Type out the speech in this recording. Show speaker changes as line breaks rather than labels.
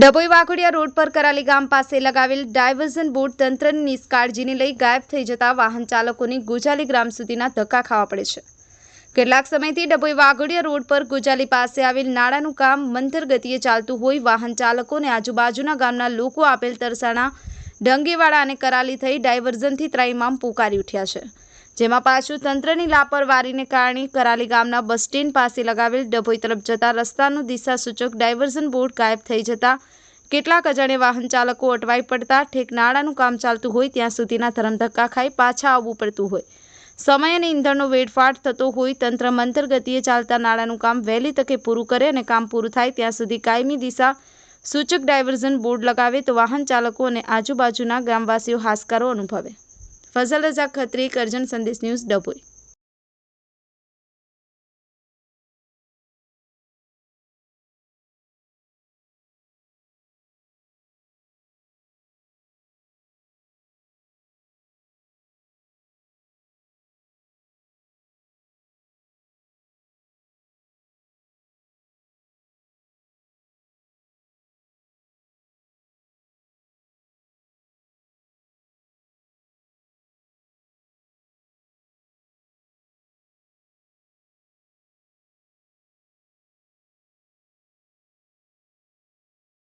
Dabhoi Waghodia road પર કરાલી ગામ પાસે લગાવેલ ડાયવર્ઝન બોર્ડ તંત્રની નિષ્કાળજીને લઈ ગાયબ થઈ જતા વાહન ચાલકોની ગુજાલી ગ્રામ સુધીના ધક્કા ખાવા પડે છે. કેટલાક સમયથી ડભોઈ વાઘોડિયા રોડ પર ગુજાલી પાસે આવેલ નાળાનું કામ મંથર ગતિએ ચાલતું હોય વાહન ચાલકોને આજુબાજુના ગામના લોકો આપેલ તરસાણા, ડંગીવાડા અને કરાલી થઈ ડાયવર્ઝનથી ત્રાઈમામ પુકારી ઉઠ્યા છે. જેમાં પાછું તંત્રની લાપરવાહીને કારણે કરાલી ગામના બસ સ્ટેન્ડ પાસે લગાવેલ ડભોઈ તરફ જતા રસ્તાનું દિશા સૂચક ડાયવર્ઝન બોર્ડ ગાયબ થઈ જતા કેટલાક અજાણ્યા વાહન ચાલકો અટવાઈ પડતા ઠેક નાળાનું કામ ચાલતું હોય ત્યાં સુધીના ધરમધક્કા ખાઈ પાછા આવવું પડતું હોય. સમય અને ઈંધણનો વેડફાટ થતો હોય તંત્ર મંતર ગતિએ ચાલતા નાળાનું કામ વહેલી તકે પૂરું કરે અને કામ પૂરું થાય ત્યાં સુધી કાયમી દિશા સૂચક ડાયવર્ઝન બોર્ડ લગાવે તો વાહન ચાલકો અને આજુબાજુના ગામવાસીઓ હાશકારો અનુભવે. ફઝલ રઝા ખત્રી કરજણ સંદેશ ન્યૂઝ ડભોઈ.